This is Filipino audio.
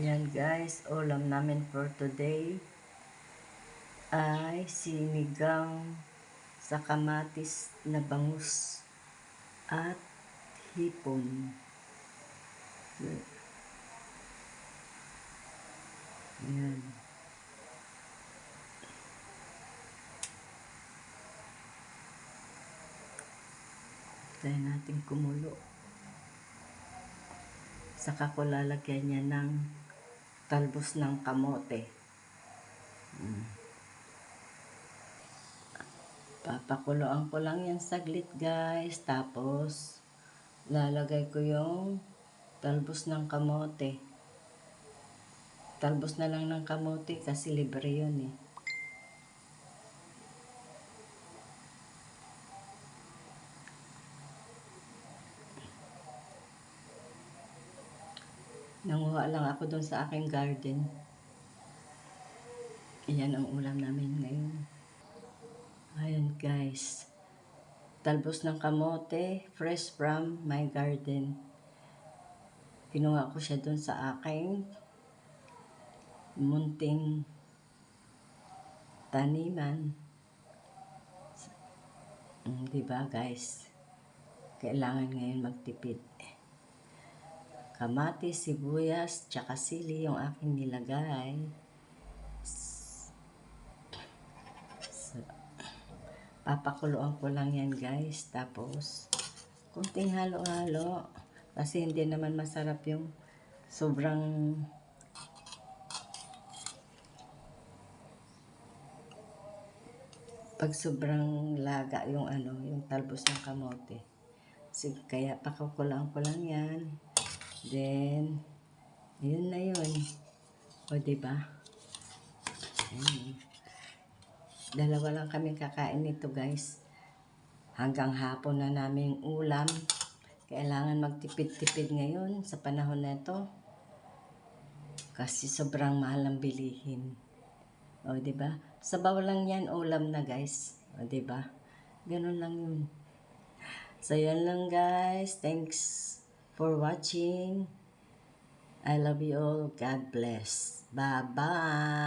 Yan guys, ulam namin for today ay sinigang sa kamatis na bangus at hipon. Yan. Tayo natin kumulo. Saka ko lalagyan niya ng talbos ng kamote. Mm. Papakuloan ko lang yan saglit guys. Tapos, lalagay ko yung talbos ng kamote. Talbos na lang ng kamote kasi libre yun eh. Nanguha lang ako doon sa aking garden. Iyan ang ulam namin ngayon. Ayan guys. Talbos ng kamote, fresh from my garden. Kinuha ko siya doon sa aking munting taniman. Mm, diba guys? Kailangan ngayon magtipid kamatis, sibuyas, tsaka sili yung aking nilagay. So, papakuloan ko lang yan guys. Tapos, kunting halo-halo. Kasi hindi naman masarap yung sobrang pag sobrang laga yung ano, yung talbos ng kamote. Sige, kaya pakukulaan ko lang yan. Then, yun na yun. O, diba? Ayan. Dalawa lang kami kakain nito, guys. Hanggang hapon na naming ulam. Kailangan magtipid-tipid ngayon sa panahon na ito. Kasi sobrang mahal ang bilihin. O, diba? Sabaw lang yan, ulam na, guys. O, diba? Ganun lang yun. So, yan lang, guys. Thanks for watching. I love you all. God bless. Bye-bye.